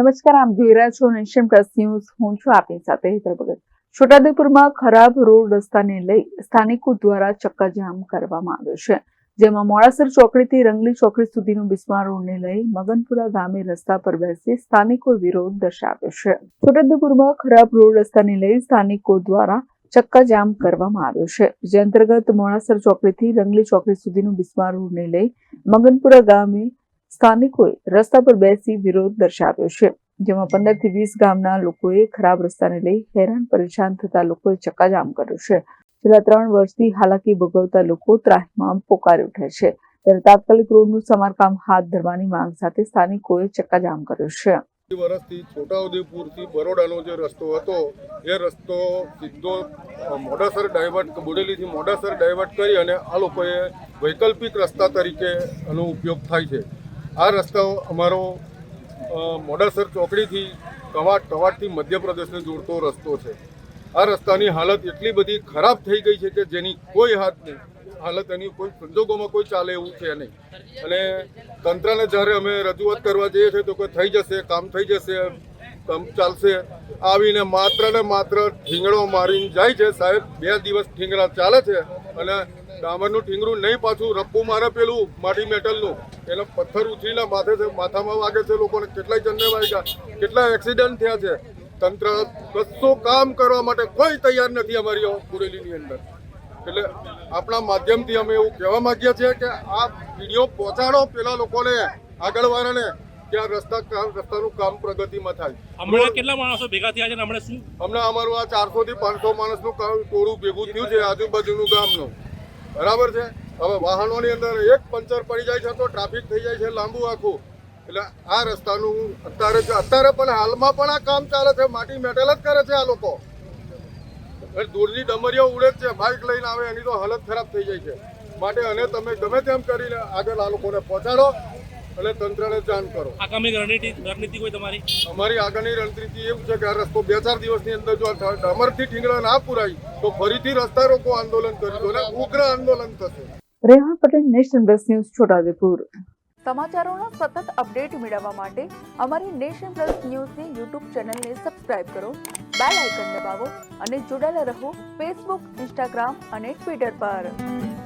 નમસ્કાર, આપ જોઈ રહ્યા છો નેશન પ્લસ હું છું આપની સાથે હેતર છોટાઉદેપુરમાં ખરાબ રોડ રસ્તાને લઈ સ્થાનિકો દ્વારા ચક્કાજામ કરવામાં આવ્યો છે. જેમાં મોડાસર ચોકડીથી રંગલી ચોકડી સુધીનું બિસ્માર રોડને લઈ મગનપુરા ગામે રસ્તા પર બેસી સ્થાનિકો વિરોધ દર્શાવ્યો છે. છોટાઉદેપુરમાં ખરાબ રોડ રસ્તાને લઈ સ્થાનિકો દ્વારા ચક્કાજામ કરવામાં આવ્યો છે. જે અંતર્ગત મોડાસર ચોકડીથી રંગલી ચોકડી સુધીનું બિસ્માર રોડને લઈ મગનપુરા ગામે સ્થાનિકોએ રસ્તા પર બેસી વિરોધ દર્શાવ્યો છે, જેમાં પંદરથી વીસ ગામના લોકોએ ખરાબ રસ્તાને લઈ હેરાન પરેશાન થતા લોકોએ ચક્કાજામ કર્યો છે. છેલ્લા ત્રણ વર્ષથી હાલાકી ભોગવતા લોકો ત્રાહિમામ પોકારી ઉઠે છે. ત્યારે તાત્કાલિક રોડનું સમારકામ હાથ ધરવાની માંગ સાથે સ્થાનિકોએ ચક્કાજામ કર્યો છે. વર્ષથી છોટાઉદેપુરથી બરોડાનો જે રસ્તો હતો, એ રસ્તો સીધો મોડાસર ડાયવર્ટ, બોડેલીથી મોડાસર ડાયવર્ટ કરી અને આ લોકોએ વૈકલ્પિક રસ્તા તરીકે એનો ઉપયોગ થાય છે. આ રસ્તો અમારો મોડાસર ચોકડીથી કવાટ કવાટથી મધ્યપ્રદેશને જોડતો રસ્તો છે. આ રસ્તાની હાલત એટલી બધી ખરાબ થઈ ગઈ છે કે જેની કોઈ હાથ નહીં. હાલત એની કોઈ સંજોગોમાં કોઈ ચાલે એવું છે નહીં. અને તંત્રને જ્યારે અમે રજૂઆત કરવા જઈએ છીએ તો કોઈ થઈ જશે, કામ થઈ જશે, કામ ચાલશે, આવીને માત્ર ને માત્ર ઠીંગણો મારીને જાય છે સાહેબ. બે દિવસ ઠીંગણા ચાલે છે અને ડામરનું ઠીંગરું નહીં પાછું રપ્પુ મારે પેલું માટી મેટલનું. એનો પથ્થર ઉછીને માથે છે માથામાં વાગે છે લોકોને. કેટલાય જણને વાગ્યા કેટલા એક્સિડન્ટ થયા છે. તંત્ર કશું કામ કરવા માટે કોઈ તૈયાર નથી અમારી બુરેલીની અંદર. એટલે આપણા માધ્યમથી અમે એવું કહેવા માંગીએ છીએ કે આ વીડિયો પહોંચાડો પેલા લોકોને આગળવાળાને કે આ રસ્તા કામ રસ્તાનું કામ પ્રગતિમાં થાય. હમણાં કેટલા માણસો ભેગા થયા છે હમણાં શું? હમણાં અમારું આ ચારસો થી પાંચસો માણસનું કામ ટોળું ભેગું થયું છે આજુબાજુનું ગામનું. બરાબર છે? હવે વાહનોની અંદર એક પંચર પડી જાય છે તો ટ્રાફિક થઈ જાય છે લાંબુ આખું. એટલે આ રસ્તાનું અત્યારે અત્યારે પણ હાલમાં પણ આ કામ ચાલે છે, માટી મેટલ જ કરે છે આ લોકો. દૂરની ડમરીઓ ઉડે જ છે બાઇક લઈને આવે, એની તો હાલત ખરાબ થઈ જાય છે. માટે અને તમે ગમે તેમ કરીને આગળ આ લોકોને પહોંચાડો. અને તંત્રને જાણ કરો. આગામી રણનીતિ રણનીતિ કોઈ તમારી? અમારી આગળની રણનીતિ એવું છે કે આ રસ્તો બે ચાર દિવસની અંદર જો ડામરથી ઠીંગડા ના પુરાય તો ફરીથી રસ્તા રોકો આંદોલન કરીશું અને ઉગ્ર આંદોલન થશે. Reha Patel national plus news Chhotaudepur. સમાચારોના સતત અપડેટ મેળવવા માટે અમારી નેશન પ્લસ ન્યૂઝની યુટ્યુબ ચેનલને સબસ્ક્રાઇબ કરો બેલ આઇકન દબાવો અને જોડાયેલા રહો ફેસબુક ઇન્સ્ટાગ્રામ અને ટ્વિટર પર.